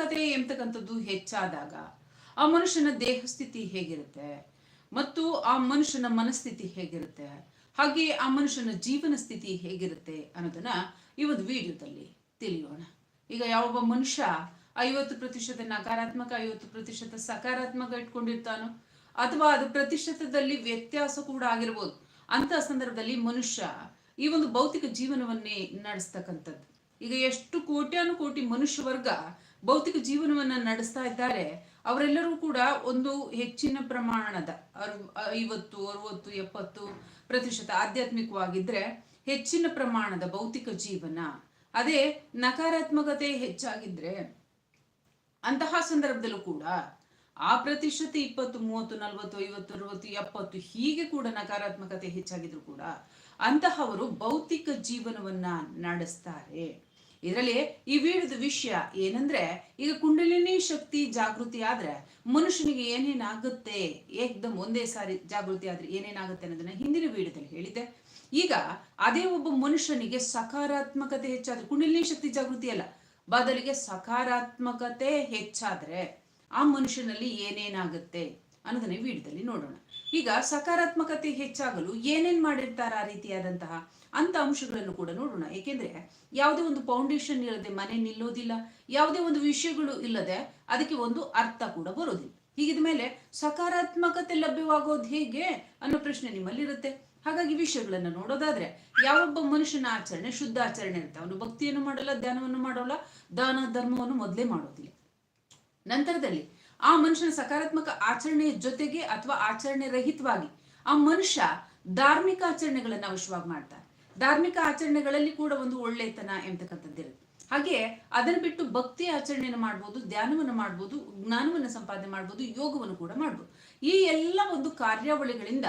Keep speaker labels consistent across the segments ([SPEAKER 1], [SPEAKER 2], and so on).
[SPEAKER 1] ಸಕಾರಾತ್ಮಕತೆ ಎಂಬತಕ್ಕಂಥದ್ದು ಹೆಚ್ಚಾದಾಗ ಆ ಮನುಷ್ಯನ ದೇಹ ಸ್ಥಿತಿ ಹೇಗಿರುತ್ತೆ? ಮತ್ತು ಆ ಮನುಷ್ಯನ ಮನಸ್ಥಿತಿ ಹೇಗಿರುತ್ತೆ? ಹಾಗೆ ಆ ಮನುಷ್ಯನ ಜೀವನ ಸ್ಥಿತಿ ಹೇಗಿರುತ್ತೆ ಅನ್ನೋದನ್ನ ಈ ಒಂದು ವಿಡಿಯೋದಲ್ಲಿ ತಿಳಿಯೋಣ. ಈಗ ಯಾವೊಬ್ಬ ಮನುಷ್ಯ ಐವತ್ತು ಪ್ರತಿಶತ ನಕಾರಾತ್ಮಕ, ಐವತ್ತು ಪ್ರತಿಶತ ಸಕಾರಾತ್ಮಕ ಇಟ್ಕೊಂಡಿರ್ತಾನೋ, ಅಥವಾ ಅದು ಪ್ರತಿಶತದಲ್ಲಿ ವ್ಯತ್ಯಾಸ ಕೂಡ ಆಗಿರ್ಬೋದು ಅಂತ ಸಂದರ್ಭದಲ್ಲಿ ಮನುಷ್ಯ ಈ ಒಂದು ಭೌತಿಕ ಜೀವನವನ್ನೇ ನಡೆಸ್ತಕ್ಕಂಥದ್ದು. ಈಗ ಎಷ್ಟು ಕೋಟ್ಯಾನು ಕೋಟಿ ಮನುಷ್ಯ ವರ್ಗ ಭೌತಿಕ ಜೀವನವನ್ನ ನಡೆಸ್ತಾ ಇದ್ದಾರೆ. ಅವರೆಲ್ಲರೂ ಕೂಡ ಒಂದು ಹೆಚ್ಚಿನ ಪ್ರಮಾಣದ ಐವತ್ತು, ಅರವತ್ತು, ಎಪ್ಪತ್ತು ಪ್ರತಿಶತ ಆಧ್ಯಾತ್ಮಿಕವಾಗಿದ್ರೆ ಹೆಚ್ಚಿನ ಪ್ರಮಾಣದ ಭೌತಿಕ ಜೀವನ. ಅದೇ ನಕಾರಾತ್ಮಕತೆ ಹೆಚ್ಚಾಗಿದ್ರೆ ಅಂತಹ ಸಂದರ್ಭದಲ್ಲೂ ಕೂಡ ಆ ಪ್ರತಿಶತ ಇಪ್ಪತ್ತು, ಮೂವತ್ತು, ನಲವತ್ತು, ಐವತ್ತು, ಅರವತ್ತು, ಎಪ್ಪತ್ತು ಹೀಗೆ ಕೂಡ ನಕಾರಾತ್ಮಕತೆ ಹೆಚ್ಚಾಗಿದ್ರು ಕೂಡ ಅಂತಹವರು ಭೌತಿಕ ಜೀವನವನ್ನ ನಡೆಸ್ತಾರೆ. ಇದರಲ್ಲಿ ಈ ವಿಡಿಯೋದ ವಿಷಯ ಏನಂದ್ರೆ, ಈಗ ಕುಂಡಲಿನಿ ಶಕ್ತಿ ಜಾಗೃತಿ ಆದ್ರೆ ಮನುಷ್ಯನಿಗೆ ಏನೇನಾಗುತ್ತೆ? ಏಕ್ದಮ್ ಒಂದೇ ಸಾರಿ ಜಾಗೃತಿ ಆದ್ರೆ ಏನೇನಾಗುತ್ತೆ ಅನ್ನೋದನ್ನ ಹಿಂದಿನ ವಿಡಿಯೋದಲ್ಲಿ ಹೇಳಿದ್ದೆ. ಈಗ ಅದೇ ಒಬ್ಬ ಮನುಷ್ಯನಿಗೆ ಸಕಾರಾತ್ಮಕತೆ ಹೆಚ್ಚಾದ್ರೆ, ಕುಂಡಲಿನಿ ಶಕ್ತಿ ಜಾಗೃತಿ ಅಲ್ಲ, ಬದಲಿಗೆ ಸಕಾರಾತ್ಮಕತೆ ಹೆಚ್ಚಾದ್ರೆ ಆ ಮನುಷ್ಯನಲ್ಲಿ ಏನೇನಾಗುತ್ತೆ ಅನ್ನೋದನ್ನ ವಿಡಿಯೋದಲ್ಲಿ ನೋಡೋಣ. ಈಗ ಸಕಾರಾತ್ಮಕತೆ ಹೆಚ್ಚಾಗಲು ಏನೇನ್ ಮಾಡಿರ್ತಾರ ಆ ರೀತಿಯಾದಂತಹ ಅಂತ ಅಂಶಗಳನ್ನು ಕೂಡ ನೋಡೋಣ. ಏಕೆಂದ್ರೆ ಯಾವುದೇ ಒಂದು ಫೌಂಡೇಶನ್ ಇಲ್ಲದೆ ಮನೆ ನಿಲ್ಲೋದಿಲ್ಲ, ಯಾವುದೇ ಒಂದು ವಿಷಯಗಳು ಇಲ್ಲದೆ ಅದಕ್ಕೆ ಒಂದು ಅರ್ಥ ಕೂಡ ಬರೋದಿಲ್ಲ. ಹೀಗಿದ ಮೇಲೆ ಸಕಾರಾತ್ಮಕತೆ ಲಭ್ಯವಾಗೋದು ಹೇಗೆ ಅನ್ನೋ ಪ್ರಶ್ನೆ ನಿಮ್ಮಲ್ಲಿರುತ್ತೆ. ಹಾಗಾಗಿ ವಿಷಯಗಳನ್ನ ನೋಡೋದಾದ್ರೆ ಯಾವೊಬ್ಬ ಮನುಷ್ಯನ ಆಚರಣೆ ಶುದ್ಧ ಆಚರಣೆ ಇರುತ್ತೆ ಅವನು ಭಕ್ತಿಯನ್ನು ಮಾಡಲ್ಲ, ಧ್ಯಾನವನ್ನು ಮಾಡೋಲ್ಲ, ದಾನ ಧರ್ಮವನ್ನು ಮೊದಲೇ ಮಾಡೋದಿಲ್ಲ. ನಂತರದಲ್ಲಿ ಆ ಮನುಷ್ಯನ ಸಕಾರಾತ್ಮಕ ಆಚರಣೆಯ ಜೊತೆಗೆ ಅಥವಾ ಆಚರಣೆ ರಹಿತವಾಗಿ ಆ ಮನುಷ್ಯ ಧಾರ್ಮಿಕ ಆಚರಣೆಗಳನ್ನ ಅವಶ್ಯವಾಗಿ ಮಾಡ್ತಾನೆ. ಧಾರ್ಮಿಕ ಆಚರಣೆಗಳಲ್ಲಿ ಕೂಡ ಒಂದು ಒಳ್ಳೆತನ ಎಂತಕ್ಕಂಥದ್ದಿರುತ್ತೆ ಹಾಗೆ ಅದನ್ನು ಬಿಟ್ಟು ಭಕ್ತಿ ಆಚರಣೆಯನ್ನು ಮಾಡ್ಬೋದು, ಧ್ಯಾನವನ್ನು ಮಾಡ್ಬೋದು, ಜ್ಞಾನವನ್ನು ಸಂಪಾದನೆ ಮಾಡ್ಬೋದು, ಯೋಗವನ್ನು ಕೂಡ ಮಾಡ್ಬೋದು. ಈ ಎಲ್ಲ ಒಂದು ಕಾರ್ಯಾವಳಿಗಳಿಂದ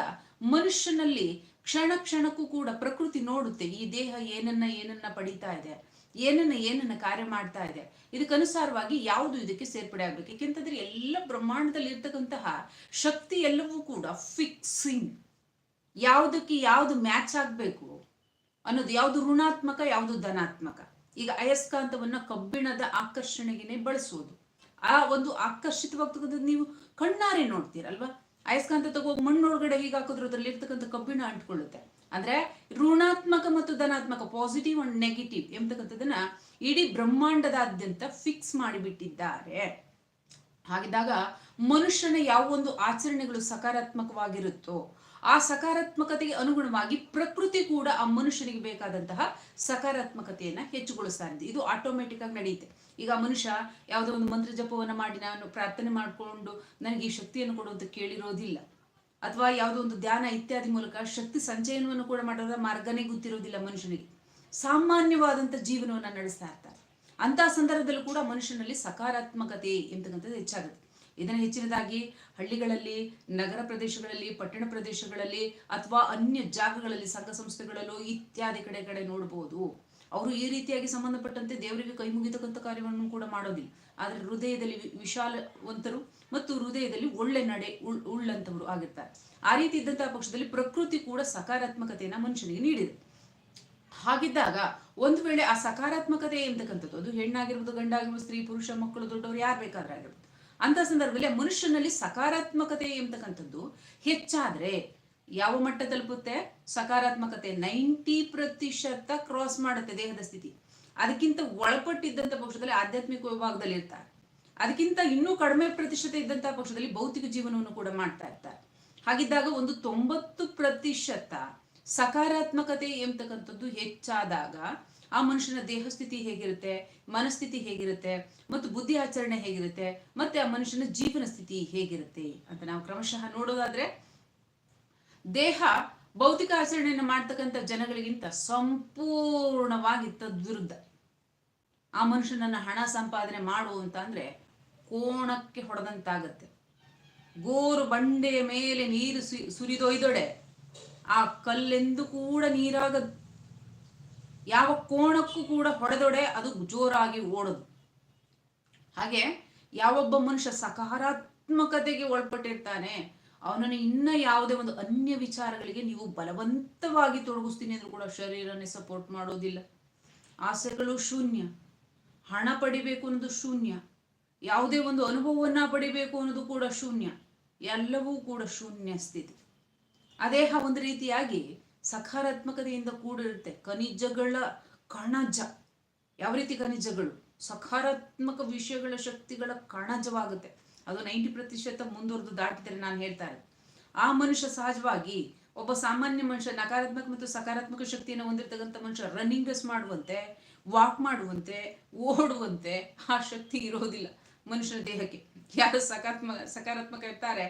[SPEAKER 1] ಮನುಷ್ಯನಲ್ಲಿ ಕ್ಷಣ ಕ್ಷಣಕ್ಕೂ ಕೂಡ ಪ್ರಕೃತಿ ನೋಡುತ್ತೆ. ಈ ದೇಹ ಏನನ್ನ ಏನನ್ನ ಪಡೀತಾ ಇದೆ, ಏನನ್ನ ಏನನ್ನ ಕಾರ್ಯ ಮಾಡ್ತಾ ಇದೆ, ಇದಕ್ಕನುಸಾರವಾಗಿ ಯಾವುದು ಇದಕ್ಕೆ ಸೇರ್ಪಡೆ ಆಗ್ಬೇಕು? ಯಾಕೆಂತಂದ್ರೆ ಎಲ್ಲ ಬ್ರಹ್ಮಾಂಡದಲ್ಲಿ ಇರ್ತಕ್ಕಂತಹ ಶಕ್ತಿ ಎಲ್ಲವೂ ಕೂಡ ಫಿಕ್ಸಿಂಗ್ ಯಾವುದಕ್ಕೆ ಯಾವುದು ಮ್ಯಾಚ್ ಆಗ್ಬೇಕು? ಅನ್ನೋದು ಯಾವುದು ಋಣಾತ್ಮಕ, ಯಾವುದು ಧನಾತ್ಮಕ. ಈಗ ಅಯಸ್ಕಾಂತವನ್ನ ಕಬ್ಬಿಣದ ಆಕರ್ಷಣೆಗೆನೆ ಬಳಸುವುದು ಆ ಒಂದು ಆಕರ್ಷಿತವಾಗ್ತಕ್ಕಂಥದ್ದು ನೀವು ಕಣ್ಣಾರೆ ನೋಡ್ತೀರಲ್ವಾ? ಅಯಸ್ಕಾಂತ ತಗೋ, ಮಣ್ಣೊಳಗಡೆ ಹೀಗೆ ಹಾಕಿದ್ರು ಅದ್ರಲ್ಲಿ ಇರ್ತಕ್ಕಂಥ ಕಬ್ಬಿಣ ಅಂಟ್ಕೊಳ್ಳುತ್ತೆ. ಅಂದ್ರೆ ಋಣಾತ್ಮಕ ಮತ್ತು ಧನಾತ್ಮಕ ಪಾಸಿಟಿವ್ ಅಂಡ್ ನೆಗೆಟಿವ್ ಎಂಬತಕ್ಕಂಥದ್ದನ್ನ ಇಡೀ ಬ್ರಹ್ಮಾಂಡದಾದ್ಯಂತ ಫಿಕ್ಸ್ ಮಾಡಿಬಿಟ್ಟಿದ್ದಾರೆ. ಹಾಗಿದ್ದಾಗ ಮನುಷ್ಯನ ಯಾವ ಒಂದು ಆಚರಣೆಗಳು ಸಕಾರಾತ್ಮಕವಾಗಿರುತ್ತೋ ಆ ಸಕಾರಾತ್ಮಕತೆಗೆ ಅನುಗುಣವಾಗಿ ಪ್ರಕೃತಿ ಕೂಡ ಆ ಮನುಷ್ಯನಿಗೆ ಬೇಕಾದಂತಹ ಸಕಾರಾತ್ಮಕತೆಯನ್ನ ಹೆಚ್ಚುಗೊಳಿಸ್ತಾ ಇದೆ ಇದು ಆಟೋಮೆಟಿಕ್ ಆಗಿ ನಡೆಯುತ್ತೆ. ಈಗ ಮನುಷ್ಯ ಯಾವುದೋ ಒಂದು ಮಂತ್ರ ಜಪವನ್ನ ಮಾಡಿ ನಾನು ಪ್ರಾರ್ಥನೆ ಮಾಡಿಕೊಂಡು ನನಗೆ ಈ ಶಕ್ತಿಯನ್ನು ಕೊಡುವಂತ ಕೇಳಿರೋದಿಲ್ಲ. ಅಥವಾ ಯಾವುದೋ ಒಂದು ಧ್ಯಾನ ಇತ್ಯಾದಿ ಮೂಲಕ ಶಕ್ತಿ ಸಂಚಯನವನ್ನು ಕೂಡ ಮಾಡೋದ್ರ ಮಾರ್ಗನೇ ಗೊತ್ತಿರೋದಿಲ್ಲ ಮನುಷ್ಯನಿಗೆ. ಸಾಮಾನ್ಯವಾದಂಥ ಜೀವನವನ್ನ ನಡೆಸ್ತಾ ಇರ್ತಾರೆ. ಅಂತಹ ಸಂದರ್ಭದಲ್ಲೂ ಕೂಡ ಮನುಷ್ಯನಲ್ಲಿ ಸಕಾರಾತ್ಮಕತೆ ಎಂತಕ್ಕಂಥದ್ದು ಹೆಚ್ಚಾಗುತ್ತೆ. ಇದನ್ನು ಹೆಚ್ಚಿನದಾಗಿ ಹಳ್ಳಿಗಳಲ್ಲಿ, ನಗರ ಪ್ರದೇಶಗಳಲ್ಲಿ, ಪಟ್ಟಣ ಪ್ರದೇಶಗಳಲ್ಲಿ ಅಥವಾ ಅನ್ಯ ಜಾಗಗಳಲ್ಲಿ, ಸಂಘ ಸಂಸ್ಥೆಗಳಲ್ಲೂ ಇತ್ಯಾದಿ ಕಡೆ ಕಡೆ ನೋಡಬಹುದು ಅವರು ಈ ರೀತಿಯಾಗಿ ಸಂಬಂಧಪಟ್ಟಂತೆ ದೇವರಿಗೆ ಕೈ ಮುಗಿತಕ್ಕಂಥ ಕಾರ್ಯವನ್ನು ಕೂಡ ಮಾಡೋದಿಲ್ಲ. ಆದರೆ ಹೃದಯದಲ್ಲಿ ವಿಶಾಲವಂತರು ಮತ್ತು ಹೃದಯದಲ್ಲಿ ಒಳ್ಳೆ ನಡೆ, ಉಳ್, ಉಳ್ಳಂತವರು ಆಗಿರ್ತಾರೆ. ಆ ರೀತಿ ಇದ್ದಂತಹ ಪಕ್ಷದಲ್ಲಿ ಪ್ರಕೃತಿ ಕೂಡ ಸಕಾರಾತ್ಮಕತೆಯನ್ನ ಮನುಷ್ಯನಿಗೆ ನೀಡಿದೆ. ಹಾಗಿದ್ದಾಗ ಒಂದು ವೇಳೆ ಆ ಸಕಾರಾತ್ಮಕತೆ ಎಂತಕ್ಕಂಥದ್ದು? ಅದು ಹೆಣ್ಣಾಗಿರ್ಬೋದು, ಗಂಡಾಗಿರ್ಬೋದು, ಸ್ತ್ರೀ, ಪುರುಷ, ಮಕ್ಕಳು, ದೊಡ್ಡವರು ಯಾರು ಬೇಕಾದ್ರೆ ಆಗಿರ್ಬೋದು. ಅಂತ ಸಂದರ್ಭದಲ್ಲಿ ಮನುಷ್ಯನಲ್ಲಿ ಸಕಾರಾತ್ಮಕತೆ ಎಂತಕ್ಕಂಥದ್ದು ಹೆಚ್ಚಾದ್ರೆ ಯಾವ ಮಟ್ಟ ತಲುಪುತ್ತೆ ಸಕಾರಾತ್ಮಕತೆ ನೈಂಟಿ ಪ್ರತಿಶತ ಕ್ರಾಸ್ ಮಾಡುತ್ತೆ ದೇಹದ ಸ್ಥಿತಿ. ಅದಕ್ಕಿಂತ ಒಳಪಟ್ಟಿದ್ದಂಥ ಪಕ್ಷದಲ್ಲಿ ಆಧ್ಯಾತ್ಮಿಕ ವಿಭಾಗದಲ್ಲಿ ಇರ್ತಾರೆ. ಅದಕ್ಕಿಂತ ಇನ್ನೂ ಕಡಿಮೆ ಪ್ರತಿಶತ ಇದ್ದಂತಹ ಪಕ್ಷದಲ್ಲಿ ಭೌತಿಕ ಜೀವನವನ್ನು ಕೂಡ ಮಾಡ್ತಾ ಇರ್ತಾರೆ. ಹಾಗಿದ್ದಾಗ ಒಂದು ತೊಂಬತ್ತು ಪ್ರತಿಶತ ಸಕಾರಾತ್ಮಕತೆ ಎಂಬತಕ್ಕಂಥದ್ದು ಹೆಚ್ಚಾದಾಗ ಆ ಮನುಷ್ಯನ ದೇಹಸ್ಥಿತಿ ಹೇಗಿರುತ್ತೆ, ಮನಸ್ಥಿತಿ ಹೇಗಿರುತ್ತೆ, ಮತ್ತು ಬುದ್ಧಿ ಆಚರಣೆ ಹೇಗಿರುತ್ತೆ, ಮತ್ತೆ ಆ ಮನುಷ್ಯನ ಜೀವನ ಸ್ಥಿತಿ ಹೇಗಿರುತ್ತೆ ಅಂತ ನಾವು ಕ್ರಮಶಃ ನೋಡೋದಾದ್ರೆ, ದೇಹ ಭೌತಿಕ ಆಚರಣೆಯನ್ನು ಮಾಡ್ತಕ್ಕಂಥ ಜನಗಳಿಗಿಂತ ಸಂಪೂರ್ಣವಾಗಿ ತದ್ವಿರುದ್ಧ. ಆ ಮನುಷ್ಯನನ್ನ ಹಣ ಸಂಪಾದನೆ ಮಾಡು ಅಂತ ಅಂದ್ರೆ ಕೋಣಕ್ಕೆ ಹೊಡೆದಂತಾಗತ್ತೆ. ಗೋರು ಬಂಡೆಯ ಮೇಲೆ ನೀರು ಸುರಿದೊಯ್ದೊಡೆ, ಆ ಕಲ್ಲೆಂದು ಕೂಡ ನೀರಾಗದು. ಯಾವ ಕೋಣಕ್ಕೂ ಕೂಡ ಹೊಡೆದೊಡೆ ಅದು ಜೋರಾಗಿ ಓಡೋದು. ಹಾಗೆ ಯಾವೊಬ್ಬ ಮನುಷ್ಯ ಸಕಾರಾತ್ಮಕತೆಗೆ ಒಳಪಟ್ಟಿರ್ತಾನೆ, ಅವನನ್ನು ಇನ್ನ ಯಾವುದೇ ಒಂದು ಅನ್ಯ ವಿಚಾರಗಳಿಗೆ ನೀವು ಬಲವಂತವಾಗಿ ತೊಡಗಿಸ್ತೀನಿ ಅಂದ್ರೂ ಕೂಡ ಶರೀರನೇ ಸಪೋರ್ಟ್ ಮಾಡೋದಿಲ್ಲ. ಆಸೆಗಳು ಶೂನ್ಯ, ಹಣ ಪಡಿಬೇಕು ಅನ್ನೋದು ಶೂನ್ಯ, ಯಾವುದೇ ಒಂದು ಅನುಭವವನ್ನ ಪಡಿಬೇಕು ಅನ್ನೋದು ಕೂಡ ಶೂನ್ಯ, ಎಲ್ಲವೂ ಕೂಡ ಶೂನ್ಯ ಸ್ಥಿತಿ. ಅದೇಹ ದೇಹ ಒಂದು ರೀತಿಯಾಗಿ ಸಕಾರಾತ್ಮಕತೆಯಿಂದ ಕೂಡಿರುತ್ತೆ. ಖನಿಜಗಳ ಕಣಜ. ಯಾವ ರೀತಿ ಖನಿಜಗಳು? ಸಕಾರಾತ್ಮಕ ವಿಷಯಗಳ ಶಕ್ತಿಗಳ ಕಣಜವಾಗುತ್ತೆ. ಅದು ನೈಂಟಿ ಪ್ರತಿಶತ ಮುಂದುವರೆದು ದಾಟಿದರೆ ನಾನು ಹೇಳ್ತಾ ಇರೋದು. ಆ ಮನುಷ್ಯ ಸಹಜವಾಗಿ ಒಬ್ಬ ಸಾಮಾನ್ಯ ಮನುಷ್ಯ ನಕಾರಾತ್ಮಕ ಮತ್ತು ಸಕಾರಾತ್ಮಕ ಶಕ್ತಿಯನ್ನು ಹೊಂದಿರತಕ್ಕಂಥ ಮನುಷ್ಯ ರನ್ನಿಂಗ್ ರೇಸ್ ಮಾಡುವಂತೆ ವಾಕ್ ಮಾಡುವಂತೆ, ಓಡುವಂತೆ ಆ ಶಕ್ತಿ ಇರೋದಿಲ್ಲ ಮನುಷ್ಯನ ದೇಹಕ್ಕೆ. ಯಾರು ಸಕಾರಾತ್ಮಕ ಸಕಾರಾತ್ಮಕ ಇರ್ತಾರೆ,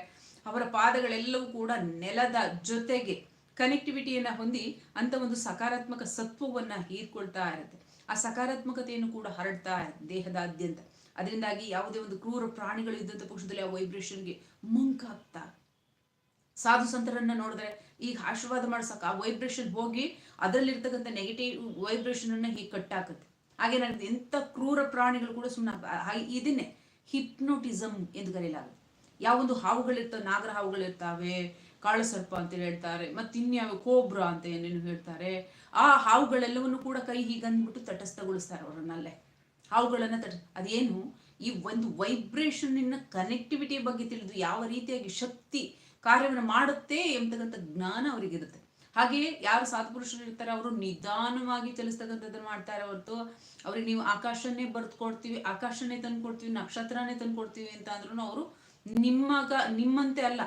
[SPEAKER 1] ಅವರ ಪಾದಗಳೆಲ್ಲವೂ ಕೂಡ ನೆಲದ ಜೊತೆಗೆ. ಕನೆಕ್ಟಿವಿಟಿಯನ್ನ ಹೊಂದಿ ಅಂತ ಒಂದು ಸಕಾರಾತ್ಮಕ ಸತ್ವವನ್ನ ಹೀರ್ಕೊಳ್ತಾ ಇರುತ್ತೆ. ಆ ಸಕಾರಾತ್ಮಕತೆಯನ್ನು ಕೂಡ ಹರಡ್ತಾ ಇರುತ್ತೆ ದೇಹದಾದ್ಯಂತ. ಅದರಿಂದಾಗಿ ಯಾವುದೇ ಒಂದು ಕ್ರೂರ ಪ್ರಾಣಿಗಳು ಇದ್ದಂಥ ಪಕ್ಷದಲ್ಲಿ ಆ ವೈಬ್ರೇಷನ್ಗೆ ಮುಂಕಾಗ್ತಾ ಸಾಧು ಸಂತರನ್ನ ನೋಡಿದ್ರೆ ಈಗ ಆಶೀರ್ವಾದ ಮಾಡ್ಸಕ್ ಆ ವೈಬ್ರೇಷನ್ ಹೋಗಿ ಅದರಲ್ಲಿರ್ತಕ್ಕಂಥ ನೆಗೆಟಿವ್ ವೈಬ್ರೇಷನ್ ಅನ್ನ ಹೀಗೆ ಕಟ್ಟಾಕತ್ತೆ. ಹಾಗೆ ನನಗೆ ಎಂಥ ಕ್ರೂರ ಪ್ರಾಣಿಗಳು ಕೂಡ ಸುಮ್ಮನೆ ಇದನ್ನೇ ಹಿಪ್ನೋಟಿಸಮ್ ಎಂದು ಕರೆಯಲಾಗುತ್ತೆ ಯಾವೊಂದು ಹಾವುಗಳಿರ್ತವೆ ನಾಗರ ಹಾವುಗಳಿರ್ತಾವೆ ಕಾಳಸರ್ಪ ಅಂತ ಹೇಳ್ತಾರೆ ಮತ್ತೆ ಇನ್ಯಾವ ಕೋಬ್ರಾ ಅಂತ ಏನೇನು ಹೇಳ್ತಾರೆ, ಆ ಹಾವುಗಳೆಲ್ಲವನ್ನು ಕೂಡ ಕೈ ಹೀಗೆ ಅಂದ್ಬಿಟ್ಟು ತಟಸ್ಥಗೊಳಿಸ್ತಾರೆ ಅವರನ್ನಲ್ಲೇ. ಹಾವುಗಳನ್ನ ತಟ, ಅದೇನು? ಈ ಒಂದು ವೈಬ್ರೇಷನ್ನಿನ ಕನೆಕ್ಟಿವಿಟಿ ಬಗ್ಗೆ ತಿಳಿದು ಯಾವ ರೀತಿಯಾಗಿ ಶಕ್ತಿ ಕಾರ್ಯವನ್ನು ಮಾಡುತ್ತೆ ಎಂಬತಕ್ಕಂಥ ಜ್ಞಾನ ಅವರಿಗಿರುತ್ತೆ. ಹಾಗೆ ಯಾರು ಸಾಧುಪುರುಷರು ಇರ್ತಾರೆ, ಅವರು ನಿಧಾನವಾಗಿ ಚಲಿಸ್ತಕ್ಕಂಥದ್ದನ್ನು ಮಾಡ್ತಾರೆ ಹೊರತು, ಅವ್ರಿಗೆ ನೀವು ಆಕಾಶನೇ ಬರೆದು ಕೊಡ್ತೀವಿ ಆಕಾಶನೇ ತಂದು ಕೊಡ್ತೀವಿ ನಕ್ಷತ್ರನೇ ತಂದು ಕೊಡ್ತೀವಿ ಅಂತ ಅಂದ್ರೂ ಅವರು ನಿಮ್ಮಗ ನಿಮ್ಮಂತೆ ಅಲ್ಲ.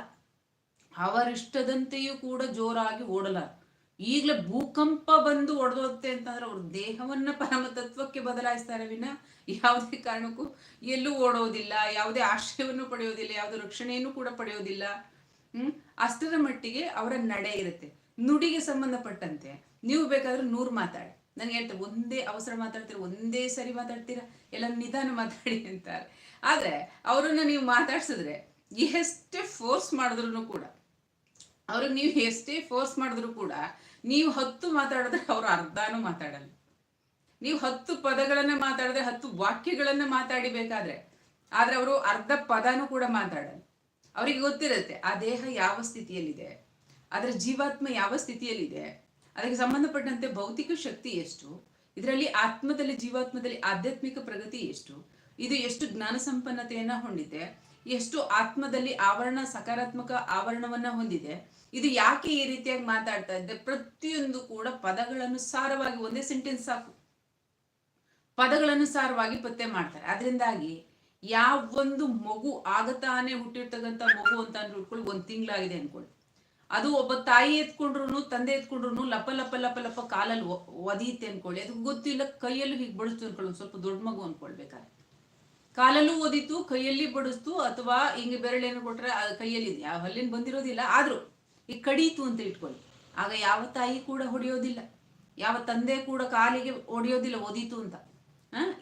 [SPEAKER 1] ಅವರಿಷ್ಟದಂತೆಯೂ ಕೂಡ ಜೋರಾಗಿ ಓಡಲ್ಲ ಈಗಲೇ ಭೂಕಂಪ ಬಂದು ಒಡೆದೋಗುತ್ತೆ ಅಂತಂದ್ರೆ ಅವ್ರ ದೇಹವನ್ನ ಪರಮ ತತ್ವಕ್ಕೆ ಬದಲಾಯಿಸ್ತಾರೆ ವಿನ ಯಾವುದೇ ಕಾರಣಕ್ಕೂ ಎಲ್ಲೂ ಓಡೋದಿಲ್ಲ, ಯಾವುದೇ ಆಶ್ರಯವನ್ನು ಪಡೆಯೋದಿಲ್ಲ, ಯಾವುದೇ ರಕ್ಷಣೆಯನ್ನು ಕೂಡ ಪಡೆಯೋದಿಲ್ಲ. ಹ್ಮ್? ಅಷ್ಟರ ಮಟ್ಟಿಗೆ ಅವರ ನಡೆ ಇರುತ್ತೆ. ನುಡಿಗೆ ಸಂಬಂಧಪಟ್ಟಂತೆ ನೀವು ಬೇಕಾದ್ರೆ ನೂರು ಮಾತಾಡಿ. ನನಗೆ ಹೇಳ್ತಾರೆ ಒಂದೇ ಅವಸರ ಮಾತಾಡ್ತೀರ, ಒಂದೇ ಸರಿ ಮಾತಾಡ್ತೀರಾ? ಎಲ್ಲ ನಿಧಾನ ಮಾತಾಡಿ ಅಂತಾರೆ. ಆದ್ರೆ ಅವರನ್ನ ನೀವು ಮಾತಾಡ್ಸಿದ್ರೆ ಎಷ್ಟೇ ಫೋರ್ಸ್ ಮಾಡಿದ್ರು ಕೂಡ ಅವ್ರಿಗೆ ನೀವು ಎಷ್ಟೇ ಫೋರ್ಸ್ ಮಾಡಿದ್ರು ಕೂಡ ನೀವು ಹತ್ತು ಮಾತಾಡಿದ್ರೆ ಅವ್ರು ಅರ್ಧಾನು ಮಾತಾಡಲ್ಲ. ನೀವು ಹತ್ತು ಪದಗಳನ್ನ ಮಾತಾಡಿದ್ರೆ ಹತ್ತು ವಾಕ್ಯಗಳನ್ನ ಮಾತಾಡಿಬೇಕಾದ್ರೆ, ಆದ್ರೆ ಅವರು ಅರ್ಧ ಪದನೂ ಕೂಡ ಮಾತಾಡಲ್ಲ. ಅವ್ರಿಗೆ ಗೊತ್ತಿರುತ್ತೆ, ಆ ದೇಹ ಯಾವ ಸ್ಥಿತಿಯಲ್ಲಿದೆ, ಅದರ ಜೀವಾತ್ಮ ಯಾವ ಸ್ಥಿತಿಯಲ್ಲಿದೆ, ಅದಕ್ಕೆ ಸಂಬಂಧಪಟ್ಟಂತೆ ಭೌತಿಕ ಶಕ್ತಿ ಎಷ್ಟು, ಇದರಲ್ಲಿ ಆತ್ಮದಲ್ಲಿ, ಜೀವಾತ್ಮದಲ್ಲಿ ಆಧ್ಯಾತ್ಮಿಕ ಪ್ರಗತಿ ಎಷ್ಟು, ಇದು ಎಷ್ಟು ಜ್ಞಾನ ಸಂಪನ್ನತೆಯನ್ನ ಹೊಂದಿದೆ ಎಷ್ಟು ಆತ್ಮದಲ್ಲಿ ಆವರಣ, ಸಕಾರಾತ್ಮಕ ಆವರಣವನ್ನ ಹೊಂದಿದೆ. ಇದು ಯಾಕೆ ಈ ರೀತಿಯಾಗಿ ಮಾತಾಡ್ತಾ ಇದ್ದೆ? ಪ್ರತಿಯೊಂದು ಕೂಡ ಪದಗಳನ್ನು ಸಾರವಾಗಿ ಒಂದೇ ಸೆಂಟೆನ್ಸ್ ಸಾಕು. ಪದಗಳನ್ನು ಸಾರವಾಗಿ ಪತ್ತೆ ಮಾಡ್ತಾರೆ. ಅದರಿಂದಾಗಿ ಯಾವೊಂದು ಮಗು ಆಗತಾನೆ ಹುಟ್ಟಿರ್ತಕ್ಕಂಥ ಮಗು ಅಂತ ಅಂದ್ಕೊಳ್ಳಿ ಒಂದ್ ತಿಂಗಳಾಗಿದೆ ಅನ್ಕೊಳ್ಳಿ ಅದು ಒಬ್ಬ ತಾಯಿ ಎತ್ಕೊಂಡ್ರು ತಂದೆ ಎತ್ಕೊಂಡ್ರು ಲಪ ಲಪ ಲಪ ಲಪ ಕಾಲಲ್ಲಿ ಒದೀತೆ ಅನ್ಕೊಳ್ಳಿ ಅದು ಗೊತ್ತಿಲ್ಲ, ಕೈಯಲ್ಲೂ ಹೀಗೆ ಬಳಸ್ತು ಅನ್ಕೊಳ್ಳಿ ಸ್ವಲ್ಪ ದೊಡ್ಡ ಮಗು ಅನ್ಕೊಳ್ಬೇಕಾದ್ರೆ. ಕಾಲಲ್ಲೂ ಓದಿತ್ತು, ಕೈಯಲ್ಲಿ ಬಡಿಸ್ತು, ಅಥವಾ ಹಿಂಗೆ ಬೆರಳೇನು ಕೊಟ್ರೆ ಕೈಯಲ್ಲಿ ಯಾವ ಹಲ್ಲಿನ ಬಂದಿರೋದಿಲ್ಲ. ಆದ್ರೂ ಈ ಕಡೀತು ಅಂತ ಇಟ್ಕೊಳ್ಳಿ. ಆಗ ಯಾವ ತಾಯಿ ಕೂಡ ಹೊಡೆಯೋದಿಲ್ಲ. ಯಾವ ತಂದೆ ಕೂಡ ಕಾಲಿಗೆ ಹೊಡೆಯೋದಿಲ್ಲ ಓದಿತು ಅಂತ.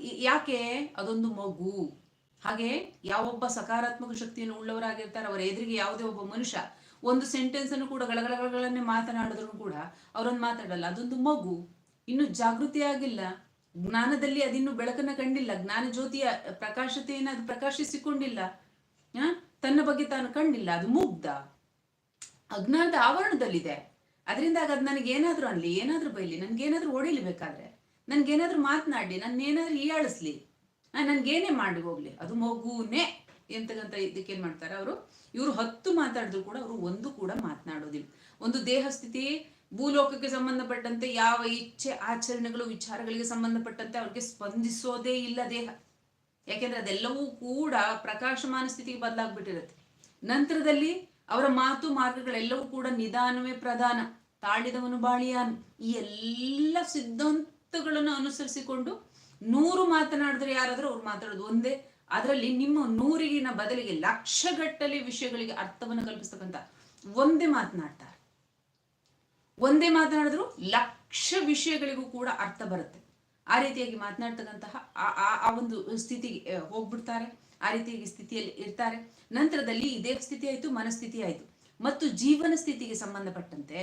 [SPEAKER 1] ಯಾಕೆ? ಅದೊಂದು ಮಗು. ಹಾಗೆ ಯಾವೊಬ್ಬ ಸಕಾರಾತ್ಮಕ ಶಕ್ತಿಯನ್ನು ಉಳ್ಳವರಾಗಿರ್ತಾರೆ, ಅವರ ಎದುರಿಗೆ ಯಾವುದೇ ಒಬ್ಬ ಮನುಷ್ಯ ಒಂದು ಸೆಂಟೆನ್ಸ್ ಅನ್ನು ಕೂಡ ಗಳಗಳಗಳನ್ನೇ ಮಾತನಾಡಿದ್ರು ಕೂಡ ಅವರೊಂದು ಮಾತಾಡಲ್ಲ. ಅದೊಂದು ಮಗು. ಇನ್ನು ಜಾಗೃತಿ ಆಗಿಲ್ಲ ಜ್ಞಾನದಲ್ಲಿ ಅದಿನ್ನು ಬೆಳಕನ್ನ ಕಂಡಿಲ್ಲ. ಜ್ಞಾನ ಜ್ಯೋತಿಯ ಪ್ರಕಾಶತೆಯನ್ನು ಅದು ಪ್ರಕಾಶಿಸಿಕೊಂಡಿಲ್ಲ. ತನ್ನ ಬಗ್ಗೆ ತಾನು ಕಂಡಿಲ್ಲ. ಅದು ಮುಗ್ಧ. ಅಜ್ಞಾನದ ಆವರಣದಲ್ಲಿದೆ. ಅದರಿಂದ ಅದು ನನಗೆ ಏನಾದ್ರೂ ಅನ್ಲಿ, ಏನಾದ್ರೂ ಬೈಲಿ, ನನ್ಗೇನಾದ್ರೂ ಓಡಿಲಿ ಬೇಕಾದ್ರೆ ನನ್ಗೇನಾದ್ರೂ ಮಾತನಾಡ್ಲಿ ನನ್ನ ಏನಾದ್ರೂ ಹೀಯಾಳಿಸ್ಲಿ ನನ್ಗೇನೇ ಮಾಡಿ ಹೋಗ್ಲಿ. ಅದು ಮಗುನೇ ಎಂತಕ್ಕಂತ ಇದಕ್ಕೆ ಏನ್ ಮಾಡ್ತಾರೆ ಅವರು? ಇವರು ಹತ್ತು ಮಾತಾಡಿದ್ರು ಕೂಡ ಅವರು ಒಂದು ಕೂಡ ಮಾತನಾಡೋದಿಲ್ಲ. ಒಂದು ದೇಹ ಸ್ಥಿತಿ ಭೂಲೋಕಕ್ಕೆ ಸಂಬಂಧಪಟ್ಟಂತೆ ಯಾವ ಇಚ್ಛೆ, ಆಚರಣೆಗಳು, ವಿಚಾರಗಳಿಗೆ ಸಂಬಂಧಪಟ್ಟಂತೆ ಅವ್ರಿಗೆ ಸ್ಪಂದಿಸೋದೇ ಇಲ್ಲ ದೇಹ. ಯಾಕೆಂದ್ರೆ ಅದೆಲ್ಲವೂ ಕೂಡ ಪ್ರಕಾಶಮಾನ ಸ್ಥಿತಿಗೆ ಬದಲಾಗ್ಬಿಟ್ಟಿರುತ್ತೆ. ನಂತರದಲ್ಲಿ ಅವರ ಮಾತು ಮಾರ್ಗಗಳೆಲ್ಲವೂ ಕೂಡ ನಿಧಾನವೇ ಪ್ರಧಾನ. ತಾಳಿದವನು ಬಾಳಿಯಾನು. ಈ ಎಲ್ಲ ಸಿದ್ಧಾಂತಗಳನ್ನು ಅನುಸರಿಸಿಕೊಂಡು ನೂರು ಮಾತನಾಡಿದ್ರೆ ಯಾರಾದ್ರೂ ಅವ್ರು ಮಾತಾಡೋದು ಒಂದೇ. ಅದರಲ್ಲಿ ನಿಮ್ಮ ನೂರಿಗಿನ ಬದಲಿಗೆ ಲಕ್ಷಗಟ್ಟಲೆ ವಿಷಯಗಳಿಗೆ ಅರ್ಥವನ್ನು ಕಲ್ಪಿಸ್ತಕ್ಕಂಥ ಒಂದೇ ಮಾತನಾಡ್ತಾರೆ. ಒಂದೇ ಮಾತನಾಡಿದ್ರು ಲಕ್ಷ ವಿಷಯಗಳಿಗೂ ಕೂಡ ಅರ್ಥ ಬರುತ್ತೆ. ಆ ರೀತಿಯಾಗಿ ಮಾತನಾಡ್ತಕ್ಕಂತಹ ಆ ಒಂದು ಸ್ಥಿತಿಗೆ ಹೋಗ್ಬಿಡ್ತಾರೆ. ಆ ರೀತಿಯಾಗಿ ಸ್ಥಿತಿಯಲ್ಲಿ ಇರ್ತಾರೆ. ನಂತರದಲ್ಲಿ ಇದೇ ಸ್ಥಿತಿ ಆಯಿತು, ಮನಸ್ಥಿತಿ ಆಯಿತು. ಮತ್ತು ಜೀವನ ಸ್ಥಿತಿಗೆ ಸಂಬಂಧಪಟ್ಟಂತೆ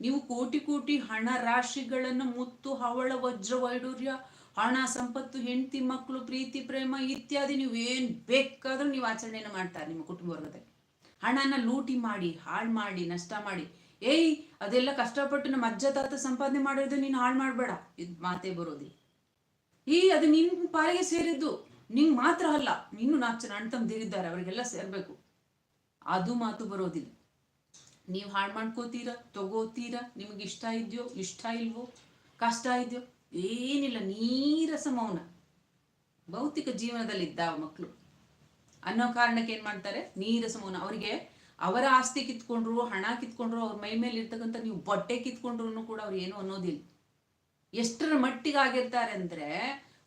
[SPEAKER 1] ನೀವು ಕೋಟಿ ಕೋಟಿ ಹಣ ರಾಶಿಗಳನ್ನು ಮುತ್ತು, ಹವಳ, ವಜ್ರ ವೈಡೂರ್ಯ ಹಣ, ಸಂಪತ್ತು, ಹೆಂಡತಿ ಮಕ್ಕಳು ಪ್ರೀತಿ, ಪ್ರೇಮ ಇತ್ಯಾದಿ ನೀವು ಏನು ಬೇಕಾದ್ರೂ ನೀವು ಆಚರಣೆಯನ್ನು ಮಾಡ್ತಾರೆ ನಿಮ್ಮ ಕುಟುಂಬ ವರ್ಗದಲ್ಲಿ. ಹಣನ ಲೂಟಿ ಮಾಡಿ, ಹಾಳು ಮಾಡಿ, ನಷ್ಟ ಮಾಡಿ ಏಯ್, ಅದೆಲ್ಲ ಕಷ್ಟಪಟ್ಟು ನಮ್ಮ ಅಜ್ಜ ತಾತ ಸಂಪಾದನೆ ಮಾಡಿರೋದು ನೀನು ಹಾಳು ಮಾಡಬೇಡ. ಇದು ಮಾತೇ ಬರೋದಿಲ್ಲ. ಈ, ಅದು ನಿನ್ ಪಾಲಿಗೆ ಸೇರಿದ್ದು. ನಿಂಗ್ ಮಾತ್ರ ಅಲ್ಲ ನೀನು ನಾಲ್ಕು ಜನ ಅಣ್ಣ ತಮ್ಮದಿರಿದ್ದಾರೆ ಅವರಿಗೆಲ್ಲ ಸೇರ್ಬೇಕು. ಅದು ಮಾತು ಬರೋದಿಲ್ಲ. ನೀವು ಹಾಳು ಮಾಡ್ಕೋತೀರಾ, ತಗೋತೀರಾ, ನಿಮಗೆ ಇಷ್ಟ ಇದೆಯೋ, ಇಷ್ಟ ಇಲ್ವೋ, ಕಷ್ಟ ಇದೆಯೋ, ಏನಿಲ್ಲ, ನೀರಸ ಮೌನ. ಭೌತಿಕ ಇದ್ದಾವ ಮಕ್ಕಳು ಅನ್ನೋ ಕಾರಣಕ್ಕೆ ಏನ್ ಮಾಡ್ತಾರೆ? ನೀರಸ ಮೌನ. ಅವರಿಗೆ ಅವರ ಆಸ್ತಿ ಕಿತ್ಕೊಂಡ್ರು, ಹಣ ಕಿತ್ಕೊಂಡ್ರು, ಅವ್ರ ಮೈ ಮೇಲೆ ಇರ್ತಕ್ಕಂಥ ನೀವು ಬಟ್ಟೆ ಕಿತ್ಕೊಂಡ್ರು ಕೂಡ ಅವ್ರು ಏನು ಅನ್ನೋದಿಲ್ಲ. ಎಷ್ಟರ ಮಟ್ಟಿಗೆ ಆಗಿರ್ತಾರೆ ಅಂದ್ರೆ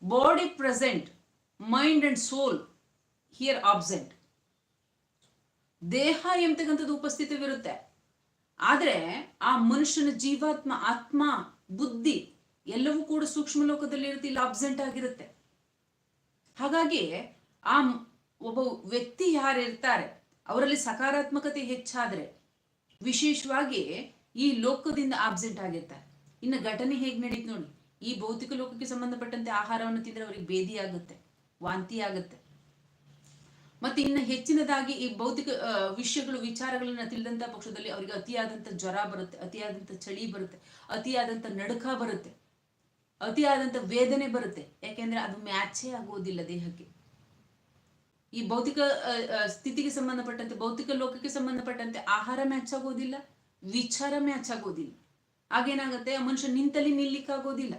[SPEAKER 1] body present mind and soul here absent ದೇಹ ಎಂಬತಕ್ಕಂಥದ್ದು ಉಪಸ್ಥಿತವಿರುತ್ತೆ. ಆದರೆ ಆ ಮನುಷ್ಯನ ಜೀವಾತ್ಮ, ಆತ್ಮ, ಬುದ್ಧಿ ಎಲ್ಲವೂ ಕೂಡ ಸೂಕ್ಷ್ಮ ಲೋಕದಲ್ಲಿ ಇರುತ್ತೆ, ಇಲ್ಲಿ ಅಬ್ಸೆಂಟ್ ಆಗಿರುತ್ತೆ. ಹಾಗಾಗಿ ಆ ಒಬ್ಬ ವ್ಯಕ್ತಿ ಯಾರಿರ್ತಾರೆ? ಅವರಲ್ಲಿ ಸಕಾರಾತ್ಮಕತೆ ಹೆಚ್ಚಾದ್ರೆ ವಿಶೇಷವಾಗಿ ಈ ಲೋಕದಿಂದ ಆಬ್ಸೆಂಟ್ ಆಗಿರ್ತಾರೆ. ಇನ್ನು ಘಟನೆ ಹೇಗೆ ನಡೀತು ನೋಡಿ, ಈ ಭೌತಿಕ ಲೋಕಕ್ಕೆ ಸಂಬಂಧಪಟ್ಟಂತೆ ಆಹಾರವನ್ನು ತಿಂದ್ರೆ ಅವರಿಗೆ ಭೇದಿ ಆಗುತ್ತೆ, ವಾಂತಿ ಆಗುತ್ತೆ. ಮತ್ತೆ ಇನ್ನು ಹೆಚ್ಚಿನದಾಗಿ ಈ ಭೌತಿಕ ವಿಷಯಗಳು, ವಿಚಾರಗಳನ್ನ ತಿಳಿದಂತ ಪಕ್ಷದಲ್ಲಿ ಅವರಿಗೆ ಅತಿಯಾದಂತ ಜ್ವರ ಬರುತ್ತೆ, ಅತಿಯಾದಂತ ಚಳಿ ಬರುತ್ತೆ, ಅತಿಯಾದಂತ ನಡುಕ ಬರುತ್ತೆ, ಅತಿಯಾದಂತ ವೇದನೆ ಬರುತ್ತೆ. ಯಾಕೆಂದ್ರೆ ಅದು ಮ್ಯಾಚೇ ಆಗೋದಿಲ್ಲ ದೇಹಕ್ಕೆ. ಈ ಭೌತಿಕ ಸ್ಥಿತಿಗೆ ಸಂಬಂಧಪಟ್ಟಂತೆ, ಭೌತಿಕ ಲೋಕಕ್ಕೆ ಸಂಬಂಧಪಟ್ಟಂತೆ ಆಹಾರ ಮ್ಯಾಚ್ ಆಗೋದಿಲ್ಲ, ವಿಚಾರ ಮ್ಯಾಚ್ ಆಗೋದಿಲ್ಲ. ಆಗೇನಾಗುತ್ತೆ ಆ ಮನುಷ್ಯ ನಿಂತಲ್ಲಿ ನಿಲ್ಲಿಕ್ಕಾಗೋದಿಲ್ಲ.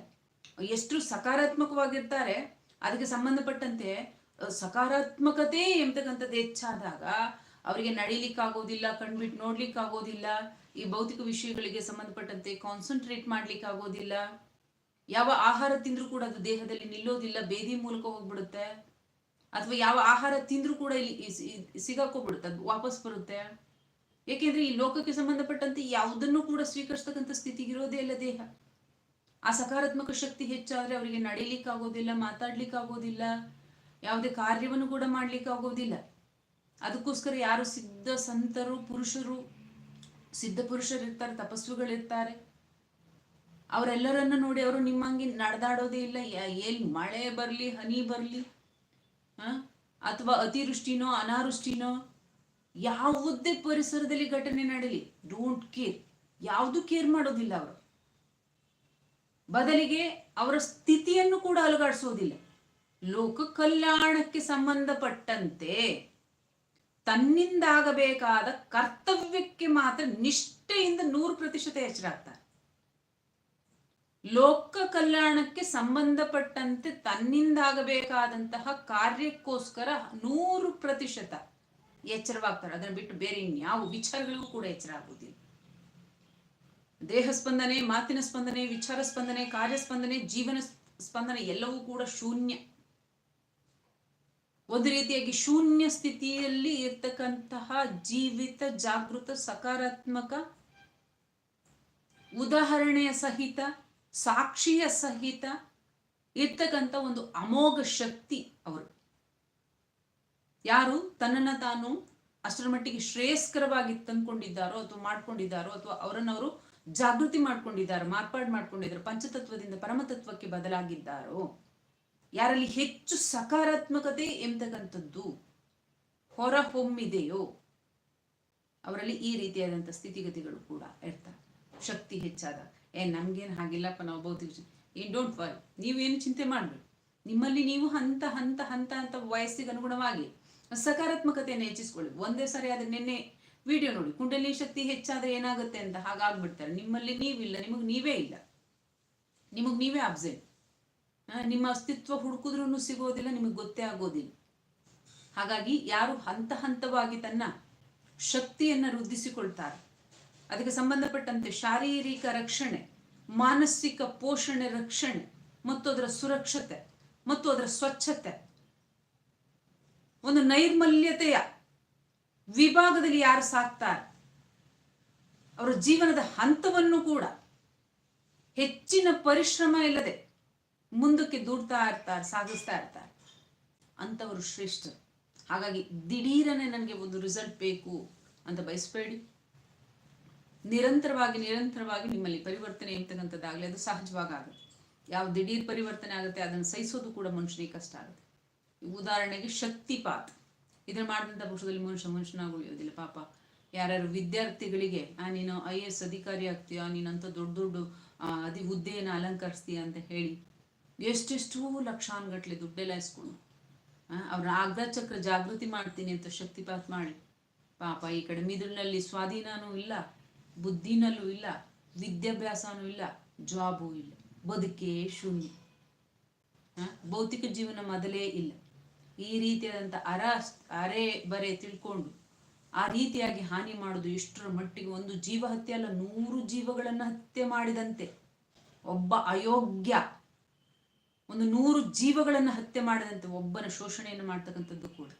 [SPEAKER 1] ಎಷ್ಟು ಸಕಾರಾತ್ಮಕವಾಗಿರ್ತಾರೆ, ಅದಕ್ಕೆ ಸಂಬಂಧಪಟ್ಟಂತೆ ಸಕಾರಾತ್ಮಕತೆ ಎಂಬತಕ್ಕಂಥದ್ದು ಹೆಚ್ಚಾದಾಗ ಅವರಿಗೆ ನಡಿಲಿಕ್ಕಾಗೋದಿಲ್ಲ ಕಣ್ಬಿಟ್ಟು ನೋಡ್ಲಿಕ್ಕಾಗೋದಿಲ್ಲ, ಈ ಭೌತಿಕ ವಿಷಯಗಳಿಗೆ ಸಂಬಂಧಪಟ್ಟಂತೆ ಕಾನ್ಸಂಟ್ರೇಟ್ ಮಾಡ್ಲಿಕ್ಕಾಗೋದಿಲ್ಲ. ಯಾವ ಆಹಾರ ತಿಂದ್ರೂ ಕೂಡ ಅದು ದೇಹದಲ್ಲಿ ನಿಲ್ಲೋದಿಲ್ಲ, ಬೇದಿ ಮೂಲಕ ಹೋಗ್ಬಿಡುತ್ತೆ. ಅಥವಾ ಯಾವ ಆಹಾರ ತಿಂದ್ರೂ ಕೂಡ ಇಲ್ಲಿ ಸಿಗಾಕೋಬಿಡುತ್ತೆ ಅದು ವಾಪಸ್ ಬರುತ್ತೆ. ಏಕೆಂದ್ರೆ ಈ ಲೋಕಕ್ಕೆ ಸಂಬಂಧಪಟ್ಟಂತೆ ಯಾವುದನ್ನು ಕೂಡ ಸ್ವೀಕರಿಸ್ತಕ್ಕಂಥ ಸ್ಥಿತಿಗಿರೋದೇ ಇಲ್ಲ ದೇಹ. ಆ ಸಕಾರಾತ್ಮಕ ಶಕ್ತಿ ಹೆಚ್ಚಾದ್ರೆ ಅವರಿಗೆ ನಡೀಲಿಕ್ಕೆ ಆಗೋದಿಲ್ಲ ಮಾತಾಡ್ಲಿಕ್ಕೆ ಆಗೋದಿಲ್ಲ ಯಾವುದೇ ಕಾರ್ಯವನ್ನು ಕೂಡ ಮಾಡ್ಲಿಕ್ಕೆ ಆಗೋದಿಲ್ಲ ಅದಕ್ಕೋಸ್ಕರ ಯಾರು ಸಿದ್ಧ ಸಂತರು, ಪುರುಷರು, ಸಿದ್ಧ ಪುರುಷರು ಇರ್ತಾರೆ ತಪಸ್ವಿಗಳಿರ್ತಾರೆ ಅವರೆಲ್ಲರನ್ನ ನೋಡಿ ಅವರು ನಿಮ್ಮಂಗೆ ನಡೆದಾಡೋದೇ ಇಲ್ಲ. ಎಲ್ಲಿ ಮಳೆ ಬರಲಿ, ಹನಿ ಬರಲಿ ಅಥವಾ ಅತಿವೃಷ್ಟಿನೋ ಅನಾವೃಷ್ಟಿನೋ ಯಾವುದೇ ಪರಿಸರದಲ್ಲಿ ಘಟನೆ ನಡೀಲಿ. ಡೋಂಟ್ ಕೇರ್ ಯಾವುದು ಕೇರ್ ಮಾಡೋದಿಲ್ಲ ಅವರು. ಬದಲಿಗೆ ಅವರ ಸ್ಥಿತಿಯನ್ನು ಕೂಡ ಅಲುಗಾಡಿಸೋದಿಲ್ಲ. ಲೋಕ ಕಲ್ಯಾಣಕ್ಕೆ ಸಂಬಂಧಪಟ್ಟಂತೆ ತನ್ನಿಂದಾಗಬೇಕಾದ ಕರ್ತವ್ಯಕ್ಕೆ ಮಾತ್ರ ನಿಷ್ಠೆಯಿಂದ ನೂರು ಪ್ರತಿಶತ ಎಚ್ಚರಾಗ್ತಾರೆ. ಲೋಕ ಕಲ್ಯಾಣಕ್ಕೆ ಸಂಬಂಧಪಟ್ಟಂತೆ ತನ್ನಿಂದಾಗಬೇಕಾದಂತಹ ಕಾರ್ಯಕ್ಕೋಸ್ಕರ ನೂರು ಪ್ರತಿಶತ ಎಚ್ಚರವಾಗ್ತಾರೆ. ಅದನ್ನು ಬಿಟ್ಟು ಬೇರೆ ಇನ್ಯಾವ ವಿಚಾರಗಳಿಗೂ ಕೂಡ ಎಚ್ಚರ ಆಗುವುದಿಲ್ಲ ದೇಹ ಸ್ಪಂದನೆ, ಮಾತಿನ ಸ್ಪಂದನೆ, ವಿಚಾರ ಸ್ಪಂದನೆ, ಕಾರ್ಯ ಸ್ಪಂದನೆ, ಜೀವನ ಸ್ಪಂದನೆ ಎಲ್ಲವೂ ಕೂಡ ಶೂನ್ಯ. ಒಂದು ರೀತಿಯಾಗಿ ಶೂನ್ಯ ಸ್ಥಿತಿಯಲ್ಲಿ ಇರ್ತಕ್ಕಂತಹ ಜೀವಿತ, ಜಾಗೃತ, ಸಕಾರಾತ್ಮಕ ಉದಾಹರಣೆಯ ಸಹಿತ ಸಾಕ್ಷಿಯ ಸಹಿತ ಇರ್ತಕ್ಕಂಥ ಒಂದು ಅಮೋಘ ಶಕ್ತಿ ಅವರು. ಯಾರು? ತನ್ನನ್ನ ತಾನು ಅಷ್ಟರ ಮಟ್ಟಿಗೆ ಶ್ರೇಯಸ್ಕರವಾಗಿ ತಂದ್ಕೊಂಡಿದ್ದಾರೋ ಅಥವಾ ಮಾಡ್ಕೊಂಡಿದ್ದಾರೋ ಅಥವಾ ಅವರನ್ನವರು ಜಾಗೃತಿ ಮಾಡ್ಕೊಂಡಿದ್ದಾರೆ, ಮಾರ್ಪಾಡು ಮಾಡ್ಕೊಂಡಿದ್ದಾರೆ, ಪಂಚತತ್ವದಿಂದ ಪರಮತತ್ವಕ್ಕೆ ಬದಲಾಗಿದ್ದಾರೋ? ಯಾರಲ್ಲಿ ಹೆಚ್ಚು ಸಕಾರಾತ್ಮಕತೆ ಎಂಬತಕ್ಕಂಥದ್ದು ಹೊರಹೊಮ್ಮಿದೆಯೋ ಅವರಲ್ಲಿ ಈ ರೀತಿಯಾದಂಥ ಸ್ಥಿತಿಗತಿಗಳು ಕೂಡ ಇರ್ತವೆ. ಶಕ್ತಿ ಹೆಚ್ಚಾದ ಏ, ನಮ್ಗೇನು ಹಾಗಿಲ್ಲಪ್ಪ ನಾವು ಜೀ- ಏನ್ ಡೋಂಟ್ ವರ್ ನೀವೇನು ಚಿಂತೆ ಮಾಡಬೇಡಿ. ನಿಮ್ಮಲ್ಲಿ ನೀವು ಹಂತ ಹಂತ ಹಂತ ಹಂತ ವಯಸ್ಸಿಗೆ ಅನುಗುಣವಾಗಿ ಸಕಾರಾತ್ಮಕತೆಯನ್ನು ಹೆಚ್ಚಿಸ್ಕೊಳ್ಳಿ. ಒಂದೇ ಸರಿ ಆದ್ರೆ ನಿನ್ನೆ ವಿಡಿಯೋ ನೋಡಿ. ಕುಂಡಲಿ ಶಕ್ತಿ ಹೆಚ್ಚಾದ್ರೆ ಏನಾಗುತ್ತೆ ಅಂತ ಹಾಗಾಗ್ಬಿಡ್ತಾರೆ. ನಿಮ್ಮಲ್ಲಿ ನೀವಿಲ್ಲ, ನಿಮಗೆ ನೀವೇ ಇಲ್ಲ. ನಿಮಗೆ ನೀವೇ ಅಬ್ಸೆಂಟ್ ನಿಮ್ಮ ಅಸ್ತಿತ್ವ ಹುಡುಕಿದ್ರೂ ಸಿಗೋದಿಲ್ಲ, ನಿಮಗೆ ಗೊತ್ತೇ ಆಗೋದಿಲ್ಲ. ಹಾಗಾಗಿ ಯಾರು ಹಂತ, ಹಂತವಾಗಿ ತನ್ನ ಶಕ್ತಿಯನ್ನು ವೃದ್ಧಿಸಿಕೊಳ್ತಾರೆ. ಅದಕ್ಕೆ ಸಂಬಂಧಪಟ್ಟಂತೆ ಶಾರೀರಿಕ ರಕ್ಷಣೆ, ಮಾನಸಿಕ ಪೋಷಣೆ ರಕ್ಷಣೆ, ಮತ್ತು ಅದರ ಸುರಕ್ಷತೆ, ಮತ್ತು ಅದರ ಸ್ವಚ್ಛತೆ. ಒಂದು ನೈರ್ಮಲ್ಯತೆಯ ವಿಭಾಗದಲ್ಲಿ ಯಾರು ಸಾಕ್ತಾರೆ? ಅವರ ಜೀವನದ ಹಂತವನ್ನು ಕೂಡ ಹೆಚ್ಚಿನ ಪರಿಶ್ರಮ ಇಲ್ಲದೆ ಮುಂದಕ್ಕೆ ದೂಡ್ತಾ ಇರ್ತಾರೆ, ಸಾಗಿಸ್ತಾ ಇರ್ತಾರೆ. ಅಂಥವರು ಶ್ರೇಷ್ಠರು. ಹಾಗಾಗಿ ದಿಢೀರನೆ ನನಗೆ ಒಂದು ರಿಸಲ್ಟ್ ಬೇಕು ಅಂತ ಬಯಸಬೇಡಿ. ನಿರಂತರವಾಗಿ ನಿರಂತರವಾಗಿ ನಿಮ್ಮಲ್ಲಿ ಪರಿವರ್ತನೆ ಇರ್ತಕ್ಕಂಥದ್ದಾಗಲಿ ಅದು ಸಹಜವಾಗಿ ಆಗುತ್ತೆ ಯಾವ ದಿಢೀರ್ ಪರಿವರ್ತನೆ ಆಗುತ್ತೆ, ಅದನ್ನು ಸಹಿಸೋದು ಕೂಡ ಮನುಷ್ಯನಿಗೆ ಕಷ್ಟ ಆಗುತ್ತೆ. ಉದಾಹರಣೆಗೆ ಶಕ್ತಿಪಾತ್. ಇದ್ರ ಮಾಡಿದಂಥ ಪಕ್ಷದಲ್ಲಿ ಮನುಷ್ಯ ಮನುಷ್ಯನಾಗ ಉಳಿಯೋದಿಲ್ಲ, ಪಾಪ. ಯಾರ್ಯಾರು ವಿದ್ಯಾರ್ಥಿಗಳಿಗೆ, ಆ, ನೀನು ಐ ಎ ಎಸ್ ಅಧಿಕಾರಿ ಆಗ್ತೀಯಾ? ನೀನಂತ ದೊಡ್ಡ ದೊಡ್ಡ ಅದಿ ಹುದ್ದೆಯನ್ನು ಅಲಂಕರಿಸ್ತೀಯ? ಅಂತ ಹೇಳಿ ಎಷ್ಟೆಷ್ಟೋ ಲಕ್ಷಾನುಗಟ್ಲೆ ದುಡ್ಡೆಲ್ಲ ಇಸ್ಕೊಂಡು ಅವ್ರ ಆಗ್ರಾ ಚಕ್ರ ಜಾಗೃತಿ ಮಾಡ್ತೀನಿ ಅಂತ ಶಕ್ತಿಪಾತ್ ಮಾಡಿ, ಪಾಪ, ಈ ಕಡೆ ಮಿದುಳಿನಲ್ಲಿ ಸ್ವಾಧೀನನೂ ಇಲ್ಲ. ಬುದ್ಧಿನಲ್ಲೂ ಇಲ್ಲ, ವಿದ್ಯಾಭ್ಯಾಸನೂ ಇಲ್ಲ ಜಾಬು ಇಲ್ಲ, ಬದುಕೇ ಶೂನ್ಯ. ಭೌತಿಕ ಜೀವನ ಮೊದಲೇ ಇಲ್ಲ. ಈ ರೀತಿಯಾದಂಥ ಅರ, ಅರೆ ಬರೆ ತಿಳ್ಕೊಂಡು ಆ ರೀತಿಯಾಗಿ ಹಾನಿ ಮಾಡೋದು ಎಷ್ಟರ ಮಟ್ಟಿಗೆ ಒಂದು ಜೀವ ಹತ್ಯೆ ಅಲ್ಲ, ನೂರು ಜೀವಗಳನ್ನು ಹತ್ಯೆ ಮಾಡಿದಂತೆ. ಒಬ್ಬ ಅಯೋಗ್ಯ, ಒಂದು ನೂರು ಜೀವಗಳನ್ನು ಹತ್ಯೆ ಮಾಡಿದಂತೆ ಒಬ್ಬನ ಶೋಷಣೆಯನ್ನು ಮಾಡ್ತಕ್ಕಂಥದ್ದು ಕೂಡ.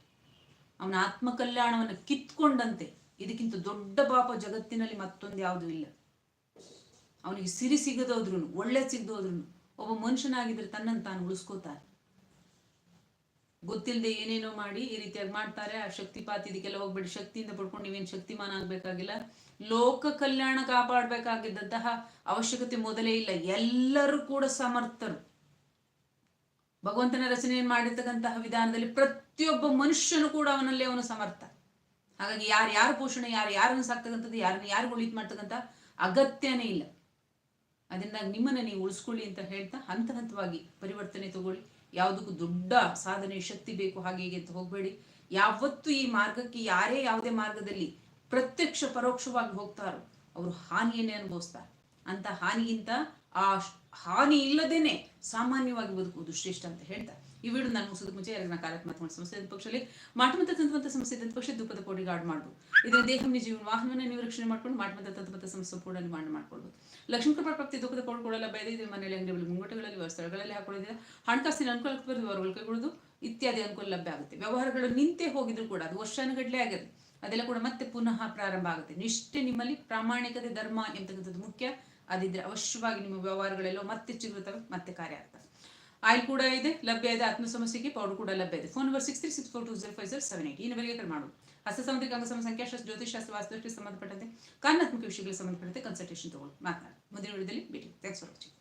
[SPEAKER 1] ಅವನ ಆತ್ಮಕಲ್ಯಾಣವನ್ನು ಕಿತ್ಕೊಂಡಂತೆ. ಇದಕ್ಕಿಂತ ದೊಡ್ಡ ಪಾಪ ಜಗತ್ತಿನಲ್ಲಿ ಮತ್ತೊಂದು ಯಾವುದೂ ಇಲ್ಲ. ಅವನಿಗೆ ಸಿರಿ ಸಿಗದೋದ್ರು ಒಳ್ಳೆ ಸಿಗದೋದ್ರು ಒಬ್ಬ ಮನುಷ್ಯನಾಗಿದ್ರೆ ತನ್ನನ್ನು ತಾನು ಉಳಿಸ್ಕೋತಾನೆ. ಗೊತ್ತಿಲ್ಲದೆ ಏನೇನೋ ಮಾಡಿ ಈ ರೀತಿಯಾಗಿ ಮಾಡ್ತಾರೆ, ಆ ಶಕ್ತಿಪಾತ ಇದಕ್ಕೆಲ್ಲ ಹೋಗ್ಬೇಡಿ, ಶಕ್ತಿಯಿಂದ ಪಡ್ಕೊಂಡು ನೀವೇನು ಶಕ್ತಿಮಾನ ಆಗ್ಬೇಕಾಗಿಲ್ಲ. ಲೋಕ ಕಲ್ಯಾಣ ಕಾಪಾಡಬೇಕಾಗಿದ್ದಂತಹ ಅವಶ್ಯಕತೆ ಮೊದಲೇ ಇಲ್ಲ, ಎಲ್ಲರೂ ಕೂಡ ಸಮರ್ಥರು. ಭಗವಂತನ ರಚನೆಯನ್ನು ಮಾಡಿರ್ತಕ್ಕಂತಹ ವಿಧಾನದಲ್ಲಿ ಪ್ರತಿಯೊಬ್ಬ ಮನುಷ್ಯನು ಕೂಡ ಅವನಲ್ಲಿ ಅವನು ಸಮರ್ಥ. ಹಾಗಾಗಿ ಯಾರು ಯಾರು ಪೋಷಣೆ, ಯಾರು ಯಾರನ್ನು ಸಾಕ್ತಕ್ಕಂಥದ್ದು ಯಾರನ್ನ ಯಾರಿಗೂ ಉಳಿತು ಮಾಡ್ತಕ್ಕಂಥ ಅಗತ್ಯನೇ ಇಲ್ಲ. ಅದರಿಂದ ನಿಮ್ಮನ್ನ ನೀವು ಉಳಿಸ್ಕೊಳ್ಳಿ ಅಂತ ಹೇಳ್ತಾ ಹಂತ ಹಂತವಾಗಿ ಪರಿವರ್ತನೆ ತಗೊಳ್ಳಿ. ಯಾವುದಕ್ಕೂ ದೊಡ್ಡ ಸಾಧನೆ, ಶಕ್ತಿ ಬೇಕು ಹಾಗೆ ಹೀಗೆ ಅಂತ ಹೋಗಬೇಡಿ. ಯಾವತ್ತೂ ಈ ಮಾರ್ಗಕ್ಕೆ ಯಾರೇ ಯಾವುದೇ ಮಾರ್ಗದಲ್ಲಿ ಪ್ರತ್ಯಕ್ಷ ಪರೋಕ್ಷವಾಗಿ ಹೋಗ್ತಾರೋ ಅವರು ಹಾನಿಯನ್ನೇ ಅನುಭವಿಸ್ತಾರೆ. ಅಂತ ಹಾನಿಗಿಂತ ಆ ಹಾನಿ ಇಲ್ಲದೇನೆ ಸಾಮಾನ್ಯವಾಗಿ ಬದುಕುವುದು ಶ್ರೇಷ್ಠ ಅಂತ ಹೇಳ್ತಾ ಈ ನಾನು ಮುಗಿಸೋದಕ್ಕೆ ಮುಂಚೆ ಯಾರಿಗ ಕಾರ್ಯಾತ್ಮಕ ಸಮಸ್ಯೆ ಪಕ್ಷದಲ್ಲಿ ಮಾಟಮಂತ ತಂತ್ರವಂತ ಸಮಸ್ಯೆ ಇದ್ದಂಥ ಪಕ್ಷ ಧೂಪದ ಕೋಡಿ ಗಾಡ್ ಮಾಡ್ಬೋದು. ಇದರ ದೇಹ ಜೀವನ, ವಾಹನವನ್ನು ನೀವು ರಕ್ಷಣೆ ಮಾಡ್ಕೊಂಡು ಮಾಟಮಂತ ತಂತ್ರವಂತ ಸಮಸ್ಯೆ ಕೂಡ ನಿವಾರಣೆ ಮಾಡಿ ಮಾಡ್ಕೊಳ್ಬೋದು. ಲಕ್ಷ್ಮೀ ಕೃಪಾ ಪ್ರಾಪ್ತಿ ಧೂಪದ ಕೋಡ್ ಕೊಡಲ್ಲ ಬಯದೆ ಇದೆ ಮನೆಯಲ್ಲಿ ಅಂಗಡಿಗಳು ಮುಂಗಟಗಳಲ್ಲಿ ಸ್ಥಳಗಳಲ್ಲಿ ಹಾಕೊಳ್ಳೋದಿಲ್ಲ. ಹಣಕಾಸಿನ ಅನುಕೂಲಕ್ಕೆ ಬರೆದು ಅವರುಗಳು ಕೈಗೊಳ್ಳೋದು ಇತ್ಯಾದಿ ಅನುಕೂಲ ಲಭ್ಯ ಆಗುತ್ತೆ. ವ್ಯವಹಾರಗಳು ನಿಂತೆ ಹೋಗಿದ್ರು ಕೂಡ ಅದು ವರ್ಷಾನುಗಟ್ಲೆ ಆಗಿದೆ. ಅದೆಲ್ಲ ಕೂಡ ಮತ್ತೆ ಪುನಃ ಪ್ರಾರಂಭ ಆಗುತ್ತೆ. ನಿಷ್ಠೆ ನಿಮ್ಮಲ್ಲಿ, ಪ್ರಾಮಾಣಿಕತೆ, ಧರ್ಮ ಎಂತಕ್ಕಂಥದ್ದು ಮುಖ್ಯ. ಅದಿದ್ರೆ ಅವಶ್ಯವಾಗಿ ನಿಮ್ಮ ವ್ಯವಹಾರಗಳೆಲ್ಲೋ ಮತ್ತೆ ಚಿಗುರುತ್ತವೆ ಮತ್ತೆ ಕಾರ್ಯ ಆಗ್ತವೆ ಆಯಿಲ್ ಕೂಡ ಇದೆ, ಲಭ್ಯ ಇದೆ, ಆತ್ಮ ಸಮಸ್ಯೆಗೆ ಪೌಡರ್ ಕೂಡ ಲಭ್ಯ ಇದೆ. Phone number six three six four two zero five zero seven eight ಈ ನಂಬರಿಗೆ ಕರೆ ಮಾಡು ಹಸ್ತ ಸಾಮುದ್ರಿಕ ಅಂಗಸಮ ಸಂಖ್ಯಾಶಾಸ್ತ್ರ ಜ್ಯೋತಿಷಾಸ್ತ್ರ ವಾಸ್ತುಕ್ಕೆ ಸಂಬಂಧಪಟ್ಟಂತೆ ಕಾರಣಾತ್ಮಕ ವಿಷಯಗಳಿಗೆ ಸಂಬಂಧಪಟ್ಟಂತೆ ಕನ್ಸಲ್ಟೇಷನ್ ತಗೊಳ್ಳಿ. ಮಾತನಾಡಿ. ಮುಂದಿನ ವಿಡಿಯೋದಲ್ಲಿ ಭೇಟಿ ಥ್ಯಾಂಕ್ಸ್ ಫಾರ್ ವಾಚಿಂಗ್